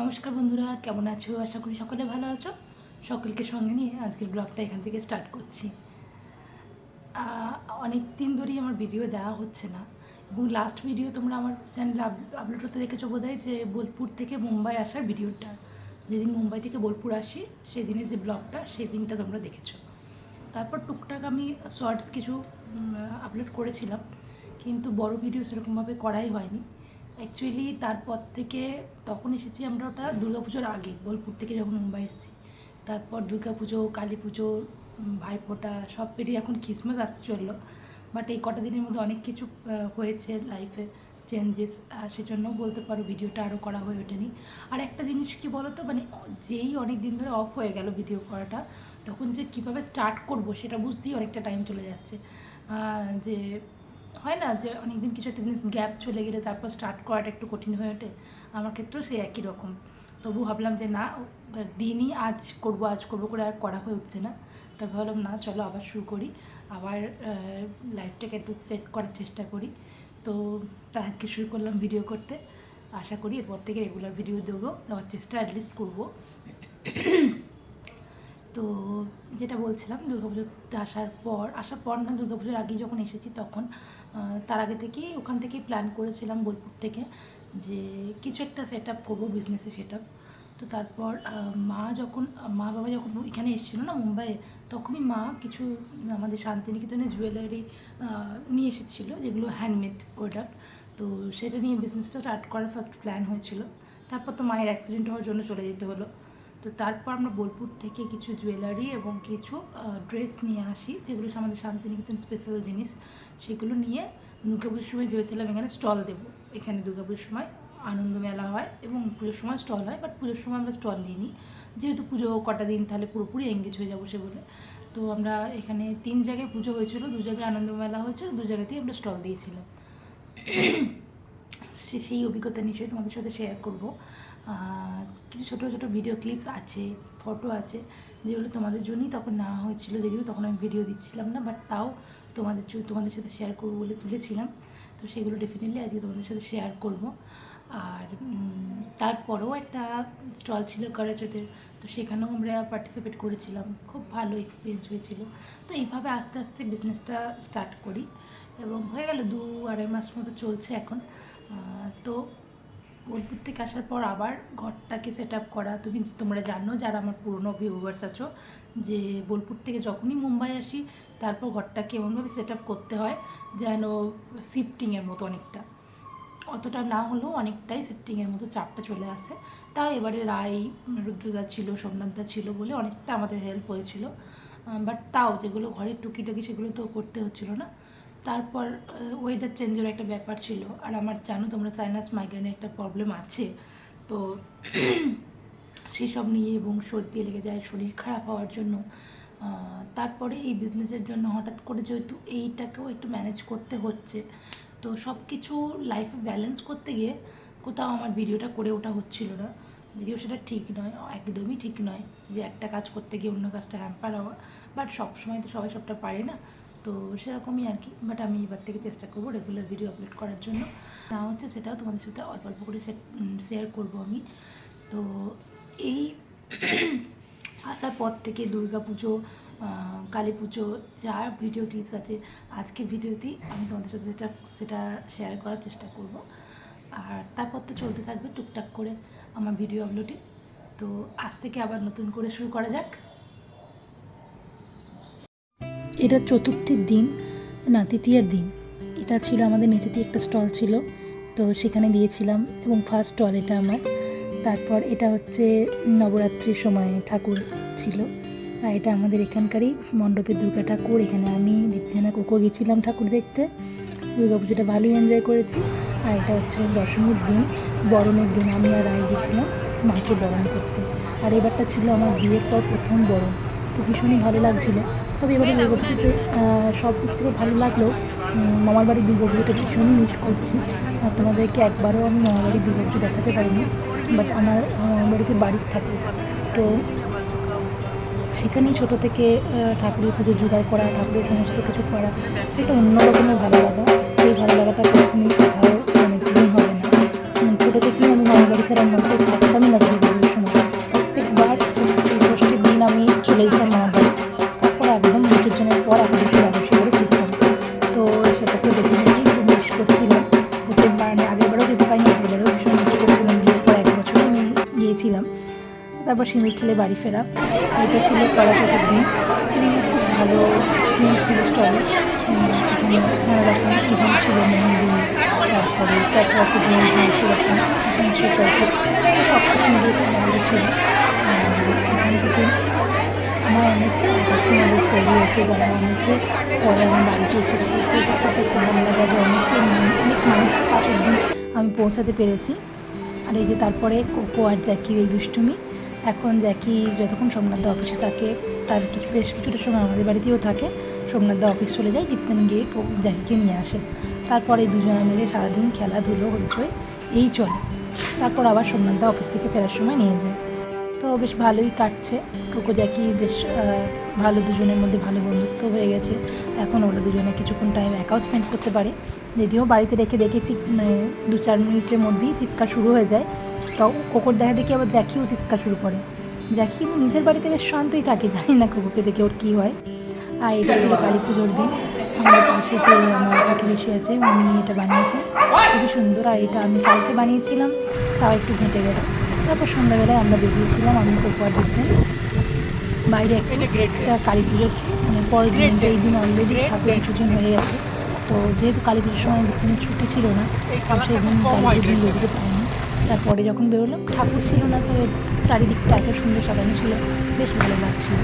নমস্কার বন্ধুরা, কেমন আছো? আশা করি সকলে ভালো আছো। সকলকে সঙ্গে নিয়ে আজকের ব্লগটা এখান থেকে স্টার্ট করছি। অনেক দিন ধরেই আমার ভিডিও দেওয়া হচ্ছে না। এবং লাস্ট ভিডিও তোমরা আমার চ্যানেলে আপলোড হতে দেখেছ বোধ যে বোলপুর থেকে মুম্বাই আসার ভিডিওটা। যেদিন মুম্বাই থেকে বোলপুর আসি, সেদিনের যে ব্লগটা, সেই দিনটা তোমরা দেখেছ। তারপর টুকটাক আমি শর্টস কিছু আপলোড করেছিলাম। কিন্তু বড় ভিডিও সেরকমভাবে করাই হয়নি। অ্যাকচুয়ালি তারপর থেকে তখন এসেছি আমরা ওটা দুর্গাপুজোর আগে, বোলপুর থেকে যখন মুম্বাই এসেছি। তারপর দুর্গাপুজো কালী পুজো ভাইফোঁটা, সব পেরিয়ে এখন খ্রিসমাস আসতে চলল। বাট এই কটা দিনের মধ্যে অনেক কিছু হয়েছে লাইফে চেঞ্জেস সেজন্য বলতে পারো ভিডিওটা আরও করা হয়ে ওঠেনি। আর একটা জিনিস কি বলো তো মানে যেই অনেক দিন ধরে অফ হয়ে গেল ভিডিও করাটা, তখন যে কীভাবে স্টার্ট করব সেটা বুঝতেই অনেকটা টাইম চলে যাচ্ছে। যে হয় না যে অনেকদিন কিছু একটা জিনিস গ্যাপ চলে গেলে তারপর স্টার্ট করাটা একটু কঠিন হয়ে ওঠে, আমার ক্ষেত্রেও সেই একই রকম। তবু ভাবলাম যে না দিনই আজ করব, আজ করব করে আর করা হয়ে উঠছে না। তারপর ভাবলাম না, চলো আবার শুরু করি। আবার লাইফটাকে একটু সেট করার চেষ্টা করি। তো তা আজকে শুরু করলাম ভিডিও করতে। আশা করি এরপর থেকে রেগুলার ভিডিও দেবো, দেওয়ার চেষ্টা অ্যাটলিস্ট করব। তো যেটা বলছিলাম দুর্গাপুজোতে আসার পর আসার পর না, দুর্গাপুজোর আগে যখন এসেছি তখন তার আগে থেকেই ওখান থেকেই প্ল্যান করেছিলাম বোলপুর থেকে যে কিছু একটা সেট আপ করব বিজনেসে সেট আপ তো তারপর মা যখন, মা বাবা যখন এখানে এসেছিল না মুম্বাইয়ে তখনই মা কিছু আমাদের শান্তিনিকেতনে জুয়েলারি নিয়ে এসেছিল, যেগুলো হ্যান্ডমেড প্রোডাক্ট তো সেটা নিয়ে বিজনেসটা স্টার্ট করার ফার্স্ট প্ল্যান হয়েছিল। তারপর তো মায়ের অ্যাক্সিডেন্ট হওয়ার জন্য চলে যেতে হলো। তো তারপর আমরা বোলপুর থেকে কিছু জুয়েলারি এবং কিছু ড্রেস নিয়ে আসি, যেগুলো আমাদের শান্তিনিকেতন স্পেশাল জিনিস। সেগুলো নিয়ে দুর্গাপুজোর সময় ভেবেছিলাম এখানে স্টল দেবো। এখানে দুর্গাপুজোর সময় আনন্দ মেলা হয় এবং পুজোর সময় স্টল হয় বাট পুজোর সময় আমরা স্টল নিই যেহেতু পুজো কটা দিন তাহলে পুরোপুরি এঙ্গেজ হয়ে যাব সে বলে। তো আমরা এখানে তিন জায়গায় পুজো হয়েছিল, দু জায়গায় আনন্দ মেলা হয়েছিল, দু জায়গাতেই আমরা স্টল দিয়েছিলাম। সে, সেই অভিজ্ঞতা নিশ্চয়ই তোমাদের সাথে শেয়ার করব। কিছু ছোটো ছোটো ভিডিও ক্লিপস আছে ফটো আছে, যেগুলো তোমাদের জন্যই তখন নেওয়া হয়েছিল। যদিও তখন আমি ভিডিও দিচ্ছিলাম না বাট তাও তোমাদের তোমাদের সাথে শেয়ার করব বলে তুলেছিলাম। তো সেগুলো ডেফিনেটলি আজকে তোমাদের সাথে শেয়ার করব। আর তারপরেও একটা স্টল ছিল করাচোদের তো সেখানেও আমরা পার্টিসিপেট করেছিলাম। খুব ভালো এক্সপিরিয়েন্স হয়েছিল। তো এইভাবে আস্তে আস্তে বিজনেসটা স্টার্ট করি। এবং হয়ে গেল দু, আড়াই মাস মতো চলছে এখন। তো বোলপুর থেকে আসার পর আবার ঘরটাকে সেট আপ করা। তুমি তোমরা জানো, যারা আমার পুরনো ভিউভার্স আছো, যে বোলপুর থেকে যখনই মুম্বাই আসি, তারপর ঘরটাকে এমনভাবে সেট আপ করতে হয় যেন শিফটিংয়ের মতো অনেকটা। অতটা না হলেও অনেকটাই শিফটিংয়ের মতো চাপটা চলে আসে। তাও এবারে রায়, রুদ্রদা ছিল, সোমনাথদা ছিল বলে অনেকটা আমাদের হেল্প হয়েছিল। বাট তাও যেগুলো ঘরের টুকিটাকি সেগুলো তো করতে হচ্ছিল না। তারপর ওয়েদার চেঞ্জের একটা ব্যাপার ছিল। আর আমার, জানো তোমরা সাইনাস মাইগ্রেনের একটা প্রবলেম আছে। তো সেই সব নিয়ে এবং সর্দি লেগে যায়, শরীর খারাপ হওয়ার জন্য তারপরে এই বিজনেসের জন্য হঠাৎ করে যেহেতু এইটাকেও একটু ম্যানেজ করতে হচ্ছে। তো সব কিছু লাইফে ব্যালেন্স করতে গিয়ে কোথাও আমার ভিডিওটা করে ওটা হচ্ছিল না। যদিও সেটা ঠিক নয়, একদমই ঠিক নয় যে একটা কাজ করতে গিয়ে অন্য কাজটা হ্যাম্পার হওয়া। বাট সবসময় তো সবাই সবটা পারে না। তো সেরকমই আর কি। বাট আমি এবার থেকে চেষ্টা করব রেগুলার ভিডিও আপলোড করার জন্য। না হচ্ছে সেটাও তোমাদের সাথে অল্প অল্প করে শেয়ার করব আমি। তো এই আসার পর থেকে দুর্গা পুজো কালী পুজো, যা ভিডিও ক্লিপস আছে, আজকের ভিডিওতেই আমি তোমাদের সাথে সেটা সেটা শেয়ার করার চেষ্টা করব। আর তারপর তো চলতে থাকবে টুকটাক করে আমার ভিডিও আপলোডিং তো আজ থেকে আবার নতুন করে শুরু করা যাক। এটা চতুর্থীর দিন, না, তৃতীয়ার দিন। এটা ছিল আমাদের নিচেতে একটা স্টল ছিল, তো সেখানে দিয়েছিলাম এবং ফার্স্ট স্টল এটা আমার। তারপর এটা হচ্ছে নবরাত্রির সময় ঠাকুর ছিল, আর এটা আমাদের এখানকারই মণ্ডপের দুর্গা ঠাকুর। এখানে আমি দীপজানা কোকো গেছিলাম ঠাকুর দেখতে। দুর্গা পুজোটা ভালোই এনজয় করেছি। আর এটা হচ্ছে দশমীর দিন, বরণের দিন, আমি আর রায় গেছিলাম মাকে বরণ করতে। আর এবারটা ছিল আমার বিয়ের পর প্রথম বরণ। তো ভীষণই ভালো লাগছিল। তবে এবারে দুর্গা পুজোতে সব দিক থেকে ভালো লাগলেও উম, মামার বাড়ির দুর্গা পুজোটা ভীষণই মিস করছি। তোমাদেরকে একবারও আমি মামার বাড়ির দুর্গা পুজো দেখাতে পারিনি বাট আমার মামার বাড়িতে বাড়ির ঠাকুর তো সেখানেই ছোটো থেকে ঠাকুরের পুজো জোগাড় করা ঠাকুরের সমস্ত কিছু করা সেটা অন্য রকমের ভালো লাগা। সেই ভালো লাগাটা কখনোই কোথাও মানে পূরণ হবে না। ছোটো থেকেই আমি মামার বাড়ি ছাড়া মধ্যে থাকতামই না বিসর্জনের পর করে ফিরতাম তো সেটাকে দেখে দেখেই খুব মিস করছিলাম আগেরবারও যেতে পারিনি আগেরবারও ভীষণ মিস করছিলাম বিয়ের পর এক বছর আমি গিয়েছিলাম তারপর সিঁদুর খেলে বাড়ি ফেরা এটা ছিল কড়া চতুর্দিন খুব ভালো ছিল স্টলে এখানে ছিল মেহেন্দি তারপরে ট্যাটু পুজো সেরকম সঞ্চয় সব কিছু মিলিয়ে খুব ভালো ছিল এখান থেকে আমার অনেক কাস্টমার তৈরি হয়েছে, যারা অনেকে পরে আমার বাড়িতে এসেছে তো এটা খুব ভালো যে অনেকে অনেক মানুষ পাঁচ দিন আমি পৌঁছাতে পেরেছি। আর এই যে তারপরে কোকো আর জ্যাকির এই দুষ্টুমি, এখন জ্যাকি যতক্ষণ সোমনাথদা অফিসে থাকে, তার কিছু বেশ কিছুটা সময় আমাদের বাড়িতেও থাকে। সোমনাথদা অফিস চলে যায়, দীপ্তান গিয়ে জ্যাকিকে নিয়ে আসে। তারপরে দুজনে মিলে সারাদিন খেলাধুলো, হইচই, এই চলে। তারপর আবার সোমনাথদা অফিস থেকে ফেরার সময় নিয়ে যায়। তো বেশ ভালোই কাটছে। কোকো জ্যাকি বেশ ভালো দুজনের মধ্যে ভালো বন্ধুত্ব হয়ে গেছে। এখন ওরা দুজনে কিছুক্ষণ টাইম একাও স্পেন্ড করতে পারে। যদিও বাড়িতে রেখে দেখেছি মানে দু চার মিনিটের মধ্যেই চিৎকার শুরু হয়ে যায়। তো কোকোর দেখা দেখি আবার জ্যাকিও চিৎকার শুরু করে। জ্যাকি কিন্তু নিজের বাড়িতে বেশ শান্তই থাকে, জানি না কোকোকে দেখে ওর কী হয়। আর এটা ছিল কালী পুজোর দিন। আমার পাশে যে আমার প্রতিবেশী আছে, উনি এটা বানিয়েছে। খুবই সুন্দর। আর এটা আমি কালকে বানিয়েছিলাম, তাও একটু ঘেঁটে গেল। তারপর সন্ধ্যাবেলায় আমরা বেরিয়েছিলাম আমি কোকো আর দেখবেন বাইরে একটা কালী পুজোর মানে পরের দিন এই দিন অলরেডি ঠাকুর বিসর্জন হয়ে গেছে তো যেহেতু কালী পুজোর সময় কোনো ছুটি ছিল না তো সেই দিন কালী পুজোর বেরোতে পারিনি। তারপরে যখন বেরোলাম ঠাকুর ছিল না তবে চারিদিকটা এত সুন্দর সাজানো ছিল বেশ ভালো লাগছিল।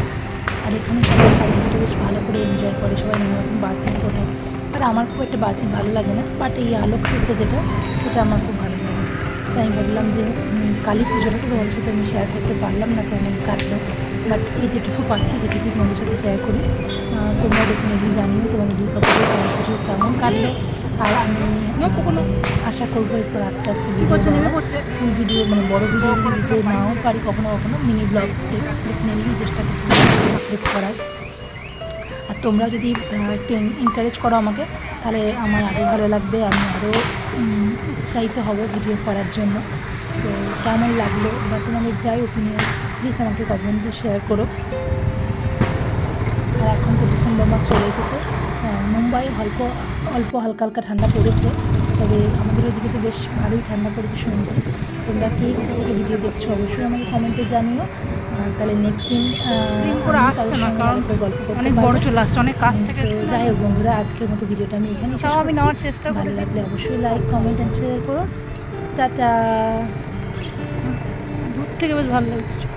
আর এখানে সবাই কালী পুজো বেশ ভালো করে এনজয় করে সবাই নানা রকম বাজি ফোটায়। আর আমার খুব একটা বাজি ভালো লাগে না বাট এই আলোকসজ্জা যেটা সেটা আমার খুব ভালো তাই আমি ভাবলাম যে কালী পুজোটা তো তোমাদের সাথে আমি শেয়ার করতে পারলাম না কেমন কাটলো। বাট এই যেটুকু পাচ্ছি সেটুকু তোমাদের সাথে শেয়ার করি। তোমরা ডেফিনেটলি জানিও তোমাদের দুর্গা পুজো কালী পুজো কেমন কাটলো। আর আমি কোনো আশা করব এরপর আস্তে আস্তে ফুল ভিডিও মানে বড় ভিডিও দিতে নাও পারি কখনো কখনো মিনি ব্লগ ডেফিনেটলি চেষ্টা আপলোড করার। আর তোমরা যদি একটু এনকারেজ করো আমাকে তাহলে আমার আরও ভালো লাগবে আমি আরও উৎসাহিত হব ভিডিও করার জন্য। তো কেমন লাগল বা তোমাদের যাই ওপিনিয়ন প্লিজ আমাকে কমেন্টে শেয়ার করো। আর এখন তো ডিসেম্বর মাস চলে এসেছে। মুম্বাই অল্প অল্প হালকা হালকা ঠান্ডা পড়েছে। তবে আমাদের ওদিকে তো বেশ ভালোই ঠান্ডা পড়েছে শুনছি। তোমরা কে ভিডিও দেখছ? অবশ্যই আমাকে কমেন্টে জানিও। তাহলে নেক্সট দিন করে আসছে না, কারণ অনেক বড় চলে আসছে অনেক কাছ থেকে যাই হোক বন্ধুরা আজকের মতো ভিডিওটা আমি এখানে তাও আমি নেওয়ার চেষ্টা ভালো লাগলে অবশ্যই লাইক কমেন্ট অ্যান্ড শেয়ার করো। টাটা। দূর থেকে বেশ ভালো লাগছে।